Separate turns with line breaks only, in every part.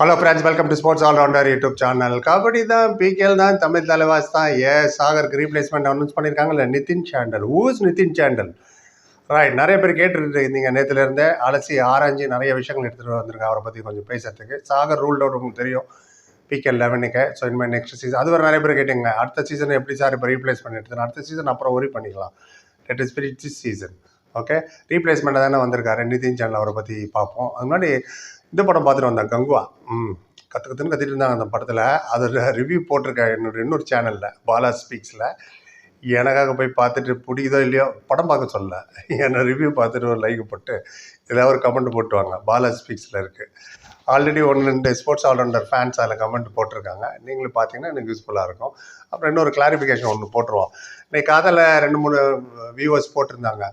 Hello friends welcome to sports allrounder YouTube channel kabaddi தான் PKL தான் தமிழ் தலைவாஸ் தான். ஏ சாகருக்கு ரீப்ளேஸ்மெண்ட் அனௌன்ஸ் பண்ணியிருக்காங்கல்ல Nitin sandal. Who's Nitin sandal? Right நிறைய பேர் கேட்டுட்டு இருந்தீங்க நேற்றுலேருந்தே அலசி ஆராய்ஞ்சு நிறைய விஷயங்கள் எடுத்துகிட்டு வந்திருக்கேன் அவரை பற்றி கொஞ்சம் பேசுறதுக்கு. சாகர் ரூல் அவுட் உங்களுக்கு தெரியும். பிகேல் லெவனுக்கு ஸோ இனிமேல் நெக்ஸ்ட் சீசன் அது வரை நிறைய பேர் கேட்டீங்க. அடுத்த சீசன் எப்படி சார் இப்போ ரீப்ளேஸ் பண்ணிட்டு அடுத்த சீசன் அப்புறம் ஒரி பண்ணிக்கலாம். லெட் இஸ் பிரிட் சீசன் ஓகே ரீப்ளேஸ்மெண்ட்டாக தானே வந்திருக்காரு நிதின் சாண்டல் அவரை பற்றி பார்ப்போம். அது முன்னாடி இந்த படம் பார்த்துட்டு வந்தேன் கங்குவா. ம் கற்று கற்றுன்னு கத்திட்டு இருந்தாங்க அந்த படத்தில். அதில் ரிவ்யூ போட்டிருக்கேன் என்னோட இன்னொரு சேனலில் பாலா ஸ்பீக்ஸில் எனக்காக போய் பார்த்துட்டு பிடிக்குதோ இல்லையோ படம் பார்க்க சொல்லல என்னை ரிவ்யூ பார்த்துட்டு ஒரு லைக் போட்டு ஏதாவது ஒரு கமெண்ட் போட்டுவாங்க பாலா ஸ்பீக்ஸில் இருக்குது ஆல்ரெடி ஒன்று ரெண்டு ஸ்போர்ட்ஸ் ஆல்ரவுண்டர் ஃபேன்ஸ் அதில் கமெண்ட் போட்டிருக்காங்க. நீங்களும் பார்த்தீங்கன்னா எனக்கு யூஸ்ஃபுல்லாக இருக்கும். அப்புறம் இன்னொரு கிளாரிஃபிகேஷன் ஒன்று போட்டுருவோம். இன்னைக்கு காதில் ரெண்டு மூணு வியூவர்ஸ் போட்டிருந்தாங்க.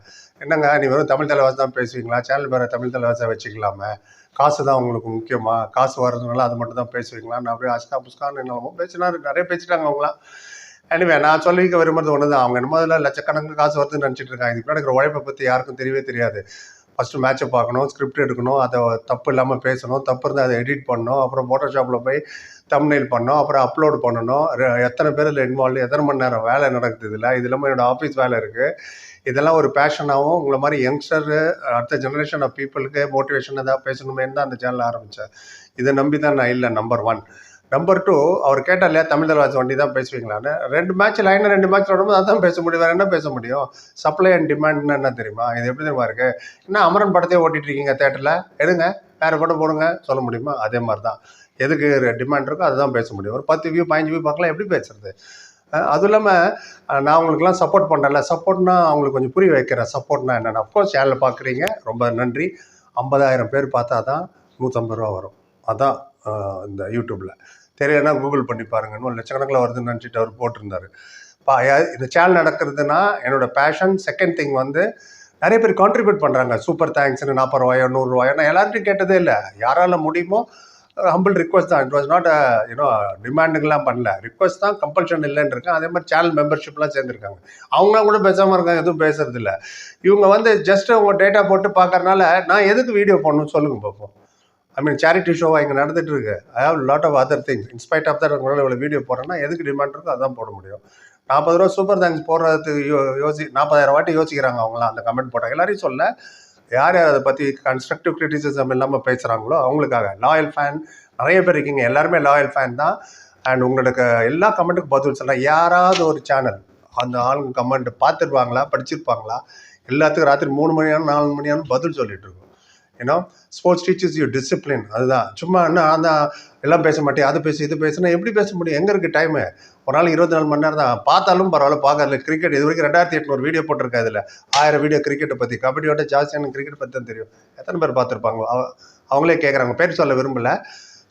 என்னங்க நீ வெறும் தமிழ் தலைவாசி தான் பேசுவீங்களா? சேனல் பேர தமிழ் தலைவாசியாக வச்சுக்கலாமே? காசு தான் உங்களுக்கு முக்கியமா? காசு வர்றதுனால அது மட்டும் தான் பேசுவீங்களா? நான் அப்படியே அஸ்கா புஸ்கான்னு என்னமோ பேசினா நிறைய பேசிட்டாங்க அவங்களாம் எனவே நான் சொல்லிக்க விரும்புறது ஒன்று தான் அவங்க என்னமோ அதில் லட்சக்கணக்கு காசு வருதுன்னு நினச்சிட்டு இருக்காங்க. இதுக்கு இருக்கிற உழைப்பை பற்றி யாருக்கும் தெரியவே தெரியாது. ஃபஸ்ட்டு மேட்ச்சை பார்க்கணும் ஸ்கிரிப்ட் எடுக்கணும் அதை தப்பு இல்லாமல் பேசணும் தப்பு இருந்தால் அதை எடிட் பண்ணணும் அப்புறம் ஃபோட்டோஷாப்பில் போய் தம்னைல் பண்ணணும் அப்புறம் அப்லோட் பண்ணணும். எத்தனை பேர் இதில் இன்வால்வ் எத்தனை மணி நேரம் வேலை நடக்குது இதில்? இது இல்லாமல் என்னோட ஆஃபீஸ் வேலை இருக்குது இதெல்லாம் ஒரு பேஷனாகவும் உங்களை மாதிரி யங்ஸ்டர் அடுத்த ஜெனரேஷன் ஆஃப் பீப்புளுக்கு மோட்டிவேஷன் ஏதாவது பேசணுமேனு தான் அந்த சேனல் ஆரம்பித்தேன் இதை நம்பி தான் நான் இல்லை நம்பர் ஒன் நம்பர் டூ அவர் கேட்டார் இல்லையா தமிழ் தலைவாசி வண்டி தான் பேசுவீங்களான்னு. ரெண்டு மேட்ச் லைனில் ரெண்டு மேட்ச் விடும்போது அதான் பேச முடியும். வேறு என்ன பேச முடியும்? சப்ளை அண்ட் டிமாண்ட்னு என்ன தெரியுமா? இது எப்படி தெரியுமா இருக்குது என்ன அமரன் படத்தையே ஓட்டிட்டு இருக்கீங்க தேட்டரில் எடுங்க. வேறு படம் போடுங்க. சொல்ல முடியுமா? அதே மாதிரி தான் எதுக்கு டிமாண்ட் இருக்கோ அதுதான் பேச முடியும். ஒரு பத்து வியூ பதினஞ்சு வியூ பார்க்கலாம். எப்படி பேசுறது? அதுவும் இல்லாமல் நான் உங்களுக்குலாம் சப்போர்ட் பண்ணுறேன்ல சப்போர்ட்னா அவங்களுக்கு கொஞ்சம் புரிய வைக்கிறேன். சப்போர்ட்னா என்னென்ன? அஃப்கோர்ஸ் சேனலில் பார்க்குறீங்க. ரொம்ப நன்றி. ஐம்பதாயிரம் பேர் பார்த்தா தான் நூற்றம்பது ரூபா வரும். அதான். இந்த யூடியூப்பில் தெரியலன்னா கூகுள் பண்ணி பாருங்க. இன்னும் லட்சக்கணக்கில் வருதுன்னு நினச்சிட்டு அவர் போட்டிருந்தாரு. பா இந்த சேனல் நடக்கிறதுனா என்னோட பேஷன் செகண்ட் திங் வந்து நிறைய பேர் கான்ட்ரிபியூட் பண்ணுறாங்க சூப்பர் தேங்க்ஸ்னு நாற்பது ரூபாயோ நூறுரூவாயோ நான் எல்லார்ட்டையும் கேட்டதே இல்லை. யாரால முடியுமோ ஹம்பிள் ரிக்வஸ்ட் தான். It was not you know டிமாண்டுங்கெலாம் பண்ணல. ரிக்வஸ்ட் தான் கம்பல்ஷன் இல்லைன்னு இருக்கேன் அதே மாதிரி சேனல் மெம்பர்ஷிப்லாம் சேர்ந்துருக்காங்க. அவங்களாம் கூட பேசாமல் இருக்காங்க எதுவும் பேசுறது இல்லை இவங்க வந்து ஜஸ்ட் உங்கள் டேட்டா போட்டு பார்க்கறனால நான் எதுக்கு வீடியோ போடணும்னு சொல்லுங்க பார்ப்போம் ஐ மீன் சேரிட்டி ஷோவா இங்கே நடந்துட்டு இருக்கு I have lot of other things in spite of that உங்களால் இவ்வளோ வீடியோ போடுறேன்னா எதுக்கு டிமாண்ட் இருக்கோ அதான் போட முடியும். நாற்பது ரூபா சூப்பர் தேங்க்ஸ் போடுறதுக்கு யோ யோசி நாற்பதாயிரம் வாட்டி யோசிக்கிறாங்க அவங்களாம் அந்த கமெண்ட் போட்டாங்க எல்லாரையும் சொல்ல யார் யார் அதை பற்றி கன்ஸ்ட்ரக்டிவ் கிரிட்டிசிசம் இல்லாமல் பேசுகிறாங்களோ அவங்களுக்காக. லாயல் ஃபேன் நிறைய பேர் இருக்கீங்க. எல்லாருமே லாயல் ஃபேன் தான். அண்ட் உங்களுக்கு எல்லா கமெண்ட்டுக்கும் பதில் சொல்லலாம். யாராவது ஒரு சேனல் அந்த ஆளுங்க கமெண்ட் பார்த்துருப்பாங்களா படிச்சிருப்பாங்களா? எல்லாத்துக்கும் ராத்திரி மூணு மணியான நாலு மணியான பதில் சொல்லிட்டு இருக்கோம். ஏன்னா ஸ்போர்ட்ஸ் டீச்சர்ஸ் யூ டிசிப்ளின் அதுதான். சும்மா என்ன அந்த எல்லாம் பேச மாட்டேன். அது பேசு இது பேசுனா எப்படி பேச முடியும்? எங்கே இருக்குது டைமு ஒரு நாள் இருபத்தி நாலு மணி நேரம் தான். பார்த்தாலும் பரவாயில்ல பார்க்கறதுல கிரிக்கெட் இது வரைக்கும் ரெண்டாயிரத்தி எட்நூறு வீடியோ போட்டிருக்கா இதில் ஆயிரம் வீடியோ கிரிக்கெட்டை பற்றி கபடியோட ஜாஸ்தியான கிரிக்கெட் பற்றி தான் தெரியும். எத்தனை பேர் பார்த்துருப்பாங்க? அவங்களே கேட்குறாங்க பேர் சொல்ல விரும்பல.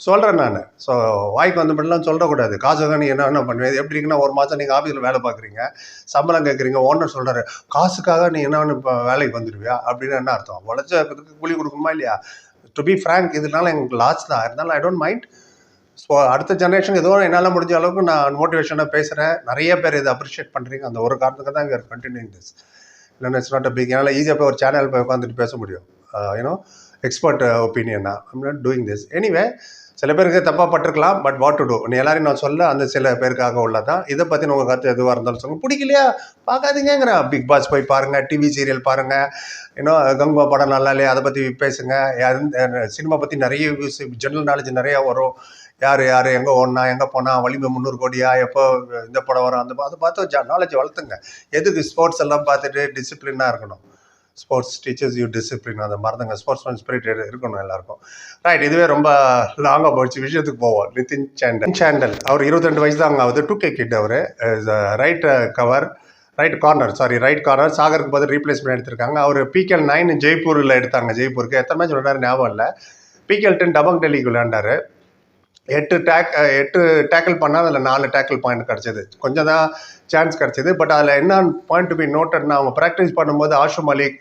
சொல்கிறேன் நான். ஸோ வாய்க்கு வந்த மட்டும்லாம் சொல்லக்கூடாது. காசுக்காக நீ என்ன என்ன பண்ணுவேன் எப்படி இருக்குன்னா ஒரு மாதம் நீங்கள் ஆஃபீஸில் வேலை பார்க்குறீங்க. சம்பளம் கேட்குறீங்க ஓனர் சொல்கிறாரு காசுக்காக நீ என்ன இப்போ வேலைக்கு வந்துடுவியா அப்படின்னு என்ன அர்த்தம்? உழைச்சதுக்கு கூலி கொடுக்கணுமா இல்லையா? டு பி ஃப்ரேங்க் இதனால எங்களுக்கு லாஸ் தான். இருந்தாலும் ஐ டோன்ட் மைண்ட் ஸோ அடுத்த ஜெனரேஷன் ஏதோ என்னால் முடிஞ்ச அளவுக்கு நான் மோட்டிவேஷனாக பேசுகிறேன் நிறைய பேர் இதை அப்ரிஷியேட் பண்ணுறீங்க அந்த ஒரு காரணத்துக்கு தான் இங்கே கண்டினியூங் திஸ் இல்லைன்னா இட்ஸ் நாட் அ பிக் என்னால் ஈஸியாக போய் ஒரு சேனல் போய் உட்காந்துட்டு பேச முடியும். You know expert ஒப்பீனியனா I'm not doing this anyway சில பேருக்கு தப்பாக பட்டிருக்கலாம் பட் வாட் டு டூ நீ எல்லாரையும் நான் சொல்ல அந்த சில பேருக்காக உள்ளதான். இதை பற்றி உங்கள் கருத்து எதுவாக இருந்தாலும் சொல்லுங்கள் பிடிக்கலையா? பார்க்காதீங்கிற பிக் பாஸ் போய் பாருங்கள் டிவி சீரியல் பாருங்கள் இன்னும் கங்குவா படம் நல்லா இல்லையா? அதை பற்றி பேசுங்க. சினிமா பற்றி நிறைய வியூஸ் ஜென்ரல் நாலேஜ் நிறையா வரும். யார் யார் எங்கே ஓடனா எங்கே போனால் வலிமை முந்நூறு கோடியா? எப்போ இந்த படம் வரும்? அந்த அதை பார்த்து நாலேஜ் வளர்த்துங்க. எதுக்கு ஸ்போர்ட்ஸ் எல்லாம் பார்த்துட்டு டிசிப்ளினாக இருக்கணும். ஸ்போர்ட்ஸ் டீச்சர்ஸ் யூ டிசிப்ளின் அதை மறந்துங்க ஸ்போர்ட்ஸ் மேன் ஸ்பிரிட் இருக்கணும் எல்லாருக்கும். ரைட் இதுவே ரொம்ப லாங்காக போச்சு. விஷயத்துக்கு போவோம். நிதின் சாண்டல். சாண்டல். அவர் இருபத்தெண்டு வயசு தாங்க ஆகுது. டூ கே கிட் அவர். Right cover right corner sorry right corner சாகருக்கு பதில் ரீப்ளேஸ்மெண்ட் எடுத்திருக்காங்க. அவர் பிகேஎல் நைன் ஜெய்ப்பூரில் எடுத்தாங்க. ஜெய்ப்பூருக்கு. எத்தனை மேட்ச் விளையாடாரு ஞாபகம் இல்லை. பிகேஎல் டென் டபங் டெல்லிக்கு விளையாண்டாரு. எட்டு டேக் எட்டு டேக்கிள் பண்ணால் அதில் நாலு டேக்கிள் பாயிண்ட் கிடச்சிது. கொஞ்சம் தான் சான்ஸ் கிடச்சிது. பட் அதில் என்ன பாயிண்ட் டு பி நோட்டட்னா அவங்க ப்ராக்டிஸ் பண்ணும்போது ஆஷு மலிக்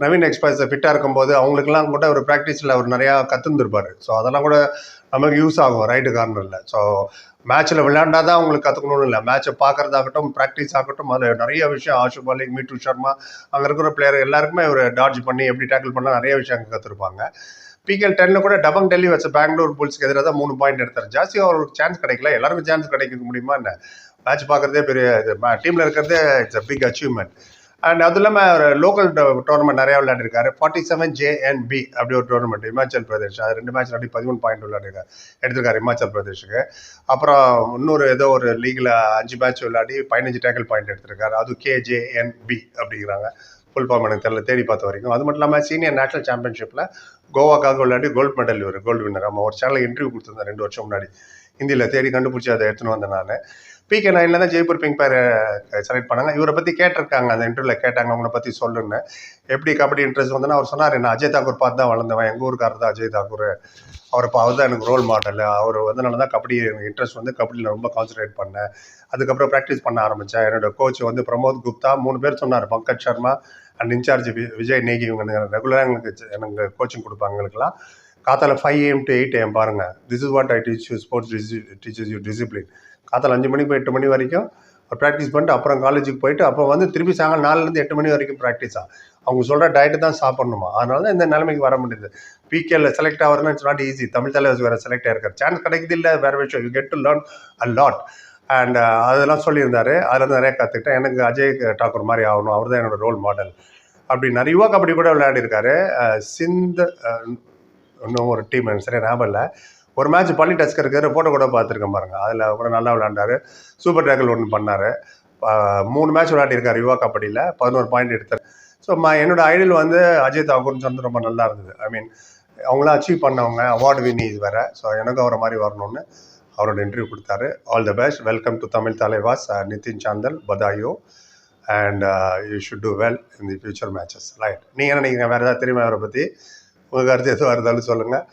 நவீன் எக்ஸ்பிரஸ் ஃபிட்டாக இருக்கும்போது அவங்களுக்குலாம் கூட ஒரு ப்ராக்டிஸில் அவர் நிறையா கற்றுந்துருப்பார் ஸோ அதெல்லாம் கூட நமக்கு யூஸ் ஆகும் ரைட்டு கார்னரில் ஸோ மேட்ச்சில் விளையாண்டா தான் அவங்களுக்கு கற்றுக்கணும்னு இல்லை. மேட்ச்சை பார்க்குறதாகட்டும் ப்ராக்டிஸ் ஆகட்டும் அதில் நிறைய விஷயம் ஆஷு மலிக் மீட்டு சர்மா அங்கே இருக்கிற பிளேயர் எல்லாருக்குமே ஒரு டார்ஜ் பண்ணி எப்படி டேக்கிள் பண்ணால் நிறைய விஷயம் அங்கே கற்றுருப்பாங்க பிகேஎல் டென்ல கூட டபங் டெல்லி வச்ச பெங்களூர் புல்ஸ்க்கு எதிராக தான் மூணு பாயிண்ட் எடுத்தார். ஜாஸ்தி அவருக்கு சான்ஸ் கிடைக்கல. எல்லாருக்கும் சான்ஸ் கிடைக்க முடியுமா என்ன? மேட்ச் பார்க்குறதே பெரிய இது. டீமில் இருக்கிறதே it's a big achievement and அதுவும் இல்லாமல் அவர் லோக்கல் டோர்னமெண்ட் நிறையா விளையாடிருக்காரு. ஃபார்ட்டி செவன் ஜேஎன்பி அப்படி ஒரு டோர்னமெண்ட் இமாச்சல் பிரதேஷ் அது ரெண்டு மேட்ச் அப்படி பதிமூணு பாயிண்ட் விளையாடிருக்காரு. எடுத்திருக்காரு இமாச்சல் பிரதேஷுக்கு அப்புறம் இன்னொரு ஏதோ ஒரு லீகில் அஞ்சு மேட்ச் விளையாடி பதினஞ்சு டேக்கிள் பாயிண்ட் எடுத்திருக்காரு. அது கேஜேஎன்பி அப்படிங்கிறாங்க. ஃபுல் ஃபார்ம் எனக்கு தெரியல தேடி பார்த்த வரைக்கும். அது மட்டும் இல்லாமல் சீனியர் நேஷனல் சாம்பியன்ஷிப்பில் கோவாக்காக விளையாடி கோல்டு மெடல் இவர் கோல்டு வின்னர் நம்ம ஒரு சேனலில் இன்டர்வியூ கொடுத்துருந்தேன் ரெண்டு வருஷம் முன்னாடி. ஹிந்தியில் தேடி கண்டுபிடிச்சி அதை எடுத்துன்னு வந்தேன் நான். பிகே நைனில் தான் ஜெய்ப்பூர் பிங்க் பேர் செலக்ட் பண்ணாங்க. இவரை பற்றி கேட்டிருக்காங்க அந்த இன்டர்வியூவில் கேட்டாங்க அவங்கள பற்றி சொல்லுன்னு. எப்படி கபடி இன்ட்ரெஸ்ட் வந்தேன்னா அவர் சொன்னார் நான் அஜய் தாக்கூர் பார்த்து தான் வளர்ந்தவன். எங்கள் ஊருக்காரர் தான் அஜய் தாக்கூர் அவர் இப்போ அவர் தான் எனக்கு ரோல் மாடல் அவர் வந்தனால தான் கபடி எனக்கு இன்ட்ரெஸ்ட் வந்து கபடியில் ரொம்ப கான்சன்ட்ரேட் பண்ணேன். அதுக்கப்புறம் ப்ராக்டிஸ் பண்ண ஆரம்பித்தேன் என்னோட கோச் வந்து பிரமோத் குப்தா மூணு பேர் சொன்னார் Pankaj Sharma and in charge Vijay Negi இவங்க ரெகுலராக எங்களுக்கு எனக்கு கோச்சிங் கொடுப்பாங்க எங்களுக்குலாம் காத்தால five AM to eight AM பாருங்கள் this is what I teach you sports teachers you discipline காத்தால அஞ்சு மணி போய் எட்டு மணி வரைக்கும் ப்ராக்டிஸ் பண்ணிட்டு அப்புறம் காலேஜுக்கு போயிட்டு அப்புறம் வந்து திருப்பி சாயங்காலம் நாலுலேருந்து எட்டு மணி வரைக்கும் ப்ராக்டிஸாக அவங்க சொல்கிற டயட்டு தான் சாப்பிடணுமா? அதனால தான் இந்த நிலைமைக்கு வர முடியுது. பிகேல select ஆகிறதுனா it's not easy Tamil Thalaivar வேறு செலக்ட் ஆயிருக்கார். சான்ஸ் கிடைக்குது இல்லை வேறு விஷயம். You get to learn a lot and அதெல்லாம் சொல்லியிருந்தார். அதில் நிறைய கற்றுக்கிட்டேன் எனக்கு அஜய் டாக்கூர் மாதிரி ஆகணும். அவர் தான் என்னோடய ரோல் மாடல் அப்படி நிறைய யுவா கபடி கூட விளையாடிருக்காரு. அஹ் சிந்த் இன்னும் ஒரு டீம் சரி சரியா ஞாபகம் இல்லை. ஒரு மேட்ச் பள்ளி டஸ்கர் இருக்கிற ஃபோட்டோ கூட பார்த்துருக்கேன் பாருங்க. அதில் கூட நல்லா விளையாண்டாரு. சூப்பர் டேக்கிள் ஒன்று பண்ணார். மூணு மேட்ச் விளையாடிருக்காரு யுவா கபடியில். பதினோரு பாயிண்ட் எடுத்தார். ஸோ ம என்னோட ஐடியல் வந்து அஜித் தாக்கூர்னு சொன்னது ரொம்ப நல்லா இருந்தது. ஐ மீன் அவங்களாம் அச்சீவ் பண்ணவங்க அவார்டு வின்னி இது வேறு. ஸோ எனக்கும் அவரை மாதிரி வரணும்னு அவரோட இன்டர்வியூ கொடுத்தாரு. All the best welcome to Tamil Thalaivas Nitin Chandel பதாயோ and you should do well in the future matches right நீங்கள் என்ன நினைக்கிறீங்க? வேறு ஏதாவது தெரியுமா அவரை பற்றி உங்கள் கருத்து எதுவாக இருந்தாலும் சொல்லுங்கள்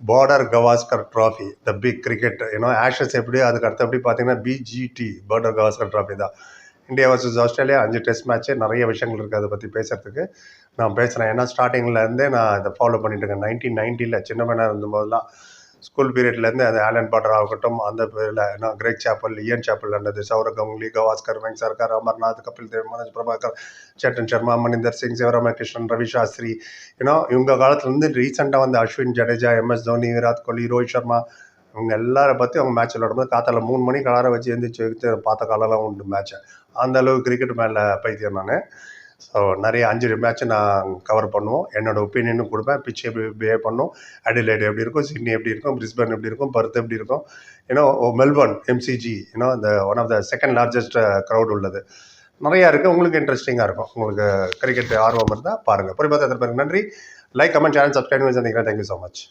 Border Gavaskar Trophy the big cricket ஏன்னா ஆஷஸ் எப்படி அதுக்கு அடுத்து எப்படி பார்த்தீங்கன்னா பிஜிடி பார்டர் கவாஸ்கர் ட்ராஃபி தான். இந்தியா வர்சஸ் ஆஸ்திரேலியா அஞ்சு டெஸ்ட் மேட்ச்சு நிறைய விஷயங்கள் இருக்குது அதை பற்றி பேசுகிறதுக்கு நான் பேசுகிறேன் ஏன்னா ஸ்டார்டிங்லேருந்தே நான் இதை ஃபாலோ பண்ணிட்டு இருக்கேன். நைன்டீன் நைன்ட்டியில் சின்ன பையனாக இருந்தபோதெல்லாம் ஸ்கூல் பீரியட்லேருந்து அந்த ஆலன் பாட்டர் ஆகட்டும் அந்த பேரில் ஏன்னா கிரேக் சாப்பல் இயன் சாப்பல் இருந்தது சௌரவ் கங்குலி கவாஸ்கர் வெங்க் சர்கார் அமர்நாத் கபில் தேவ் மனோஜ் பிரபாகர் சேட்டன் சர்மா மணிந்தர் சிங் சிவராமகிருஷ்ணன் ரவி சாஸ்திரி ஏன்னா இவங்க காலத்துலேருந்து ரீசெண்டாக வந்து அஸ்வின் ஜடேஜா எம்எஸ் தோனி விராட் கோலி ரோஹித் சர்மா இவங்க எல்லாரை பற்றி அவங்க மேட்ச் விளாடும்போது காத்தால மூணு மணி கலார வச்சு எழுந்திரிச்சு பார்த்த காலம்லாம் உண்டு மேட்ச்சை அந்த அளவுக்கு கிரிக்கெட் மேலே பைத்தியம் நான். ஸோ நிறைய அஞ்சு மேட்ச் நான் கவர் பண்ணுவோம். என்னோட ஒப்பீனியனும் கொடுப்பேன். பிச் எப்படி பிஹேவ் பண்ணும். அடிலைட் எப்படி இருக்கும் சிட்னி எப்படி இருக்கும் பிரிஸ்பன் எப்படி இருக்கும் பர்த் எப்படி இருக்கும். ஏன்னோ மெல்பர்ன் எம்சிஜி ஏன்னோ இந்த one of the second largest crowd உள்ளது. நிறையா இருக்குது உங்களுக்கு இன்ட்ரெஸ்டிங்காக இருக்கும். உங்களுக்கு கிரிக்கெட் ஆர்வம் இருந்தால் பாருங்கள் பொறுப்பாக நன்றி. லைக் கமெண்ட் சேனல் சப்ஸ்கிரைப் பண்ணி சந்திக்கிறேன் தேங்க்யூ ஸோ மச்